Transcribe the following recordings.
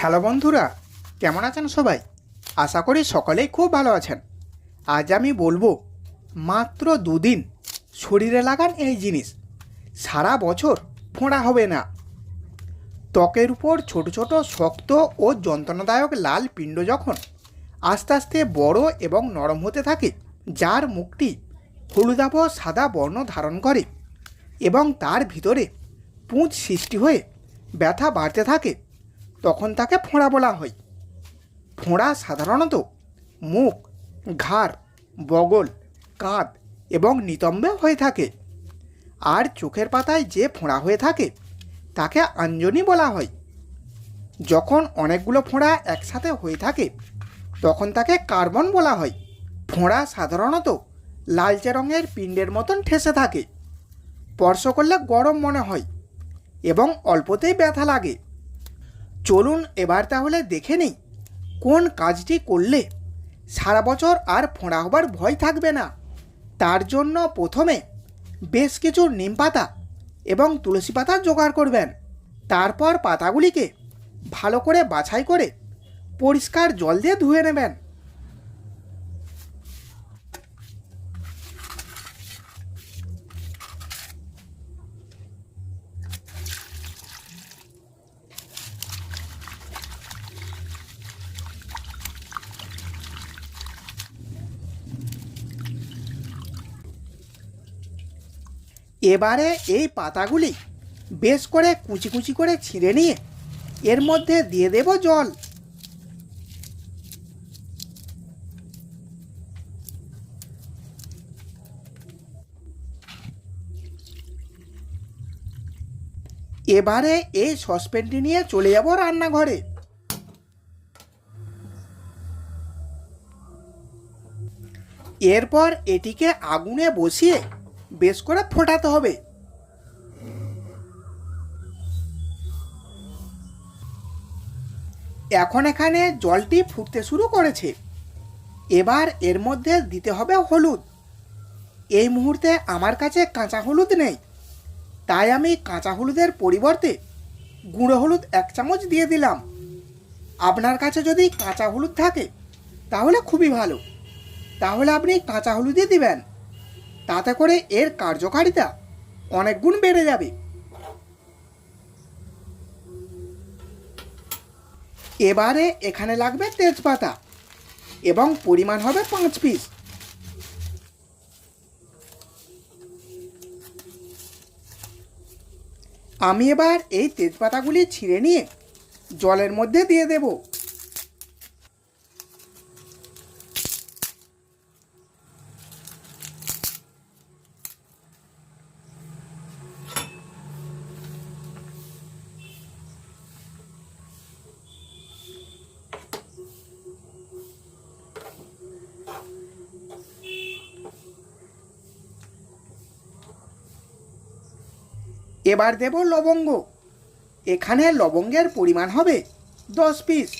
Hello বন্ধুরা, কেমন আছেন সবাই? আশা করি সকলেই খুব ভালো আছেন। আজ আমি বলব, মাত্র দুদিন শরীরে লাগান এই জিনিস, সারা বছর ফোঁড়া হবে না। ত্বকের উপর ছোট ছোট, শক্ত ও যন্ত্রণাদায়ক লাল পিণ্ড যখন আস্তে আস্তে বড় এবং নরম হতে থাকে, যার মুখটি হলুদাভ সাদা বর্ণ ধারণ করে এবং তার ভিতরে পুঁজ সৃষ্টি হয়ে ব্যথা বাড়তে থাকে তখন তাকে ফোঁড়া বলা হয়। ফোঁড়া সাধারণত মুখ, ঘাড়, বগল, কাঁধ এবং নিতম্বে হয়ে থাকে। আর চোখের পাতায় যে ফোঁড়া হয়ে থাকে, তাকে আঞ্জনি বলা হয়। যখন অনেকগুলো ফোঁড়া একসাথে হয়ে থাকে, তখন তাকে কার্বন বলা হয়। ফোঁড়া সাধারণত লালচে রঙের পিণ্ডের মতন ঠেসে থাকে। স্পর্শ করলে গরম মনে হয় এবং অল্পতেই ব্যথা লাগে। চলুন এবার তাহলে দেখে নেই, কোন কাজটি করলে সারা বছর আর ফোঁড়া হবার ভয় থাকবে না। তার জন্য প্রথমে বেশ কিছু নিম পাতা এবং তুলসী পাতা জোগাড় করবেন। তারপর পাতাগুলিকে ভালো করে বাছাই করে পরিষ্কার জল দিয়ে ধুয়ে নেবেন। এবারে এই পাতাগুলি বেশ করে কুচি কুচি করে ছিঁড়ে নিয়ে এর মধ্যে দিয়ে দেব জল। এবারে এই সসপ্যানটি নিয়ে চলে যাব রান্নাঘরে। এরপর এটিকে আগুনে বসিয়ে বেশ করে ফোটাতে হবে। এখন এখানে জলটি ফুটতে শুরু করেছে। এবার এর মধ্যে দিতে হবে হলুদ। এই মুহূর্তে আমার কাছে কাঁচা হলুদ নেই। তাই আমি কাঁচা হলুদের পরিবর্তে গুঁড়ো হলুদ এক চামচ দিয়ে দিলাম। আপনার কাছে যদি কাঁচা হলুদ থাকে, তাহলে খুবই ভালো। তাহলে আপনি কাঁচা হলুদই দিবেন। তাতে করে এর কার্যকারিতা অনেক গুণ বেড়ে যাবে। এবারে এখানে লাগবে তেজপাতা এবং পরিমাণ হবে পাঁচ পিস। আমি এবার এই তেজপাতাগুলি ছিঁড়ে নিয়ে জলের মধ্যে দিয়ে দেবো। এবার দেব লবঙ্গ। এখানে লবঙ্গের পরিমাণ হবে দশ পিস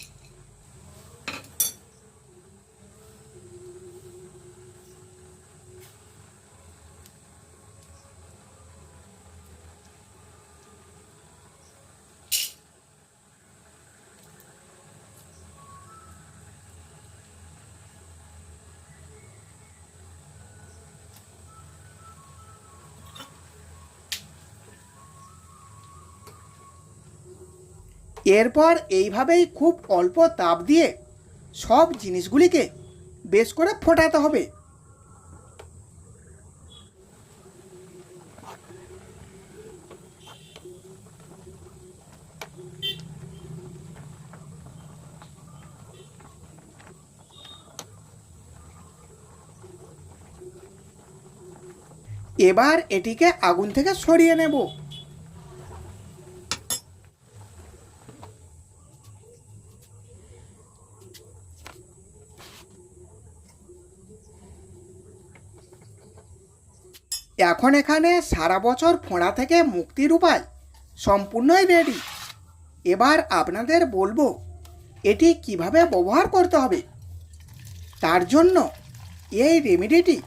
এরপর এইভাবেই খুব অল্প তাপ দিয়ে সব জিনিসগুলিকে বেশ করে ফোটাতে হবে। এবার এটিকে আগুন থেকে সরিয়ে নেব। এখন এখানে সারা বছর ফোঁড়া থেকে মুক্তির উপায় সম্পূর্ণই রেডি এবার আপনাদের বলব, এটি কীভাবে ব্যবহার করতে হবে? তার জন্য এই রেমেডিটি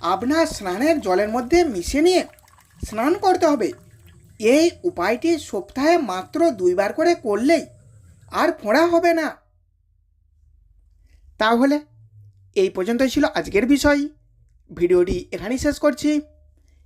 আপনার স্নানের জলের মধ্যে মিশে নিয়ে স্নান করতে হবে। এই উপায়টি সপ্তাহে মাত্র দুইবার করে করলেই আর ফোঁড়া হবে না। তাহলে এই পর্যন্তই ছিল আজকের বিষয়। ভিডিওটি এখানেই শেষ করছি।